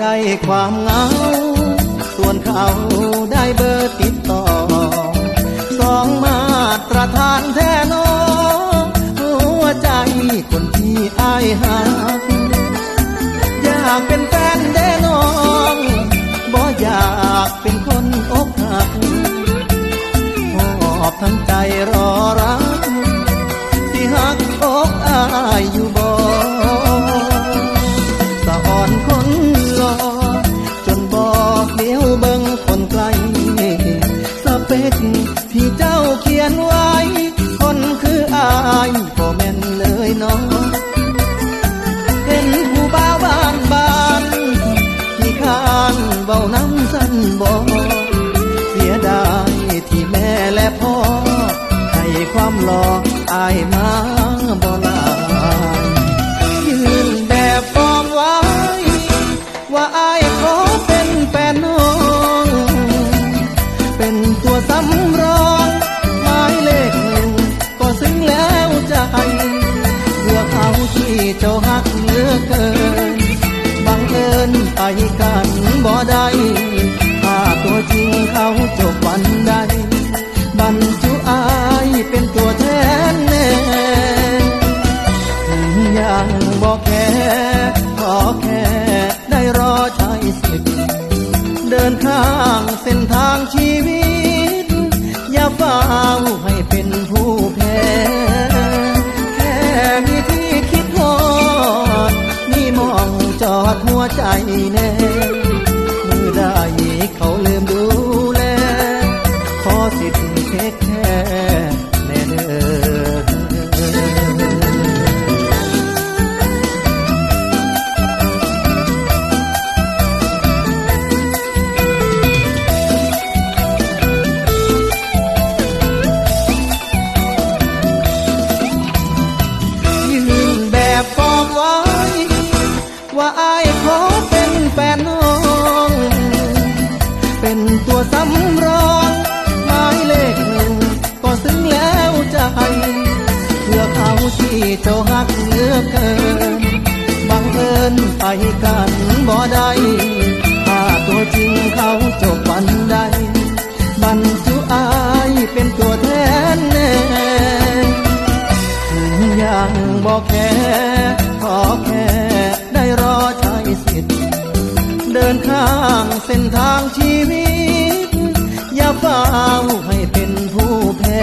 ได้ความเหงา ส่วนเขาได้เบอร์ติดต่อ สองมาตรฐานแท้นอหัวใจคนที่อายหักอยากเป็นแฟนเด้น้องบ่อยากเป็นคนอกหักมอบทั้งใจรอรัก ที่หักอกอายอยู่ เปคที่เจ้าเขียนไว้ คนคืออายก็แม่นเลยน้อง ที่เจ้าหักเหลือเกิน บังเอิญไปกันบ่ได้ถ้าตัวจริงเขาจบวันใด บรรจุอายเป็นตัวแทนแน่ถึงยังบอกแค่ขอแค่ได้รอใช้สิทธิ์เดินข้างเส้นทางชีวิต อย่าเฝ้าให้เป็นผู้แพ้แค่ ใจแน่ ที่เจ้าหักเลือเกินบังเอิญไปกันบ่ได้ถ้าตัวจริงเขาจบวันใดบรรจุอายเป็นตัวแทนแน่ถึงยังบอกแค่ขอแค่ได้รอใช้สิทธิ์เดินข้างเส้นทางชีวิต อย่าเฝ้าให้เป็นผู้แพ้